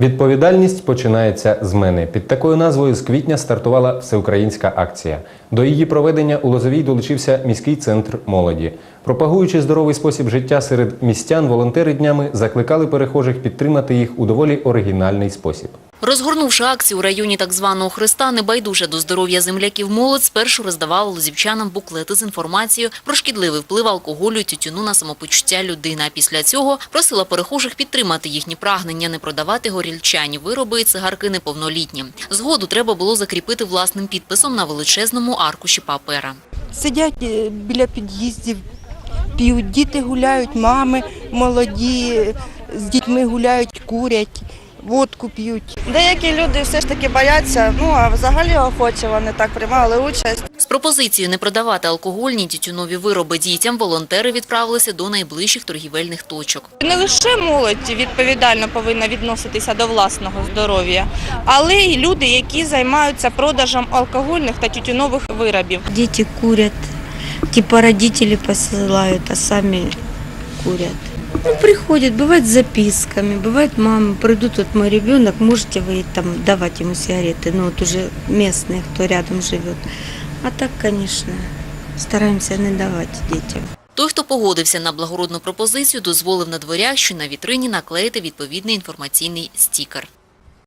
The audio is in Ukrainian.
Відповідальність починається з мене. Під такою назвою з квітня стартувала всеукраїнська акція. До її проведення у Лозовій долучився міський центр молоді. Пропагуючи здоровий спосіб життя серед містян, волонтери днями закликали перехожих підтримати їх у доволі оригінальний спосіб. Розгорнувши акцію у районі так званого Христа, небайдуже до здоров'я земляків молодь спершу роздавала лозівчанам буклети з інформацією про шкідливий вплив алкоголю і тютюну на самопочуття людини. А після цього просила перехожих підтримати їхні прагнення, не продавати горільчані вироби і цигарки неповнолітнім. Згоду треба було закріпити власним підписом на величезному аркуші папера. Сидять е, біля під'їздів, п'ють, діти гуляють, мами молоді, з дітьми гуляють, курять, водку п'ють. Деякі люди все ж таки бояться, ну а взагалі охоче вони так приймали участь. З пропозицією не продавати алкогольні тютюнові вироби дітям волонтери відправилися до найближчих торгівельних точок. Не лише молодь відповідально повинна відноситися до власного здоров'я, але й люди, які займаються продажем алкогольних та тютюнових виробів. Дети курят, типа родители посылают, а сами курят. Ну, приходят, бывает с записками, бывает мамы, придут, вот мой ребенок, можете вы там давать ему сигареты, ну вот уже местные, кто рядом живет. А так, конечно, стараемся не давать детям. Той, хто погодився на благородну пропозицію, дозволив на дверях, що на вітрині наклеїти відповідний інформаційний стікер.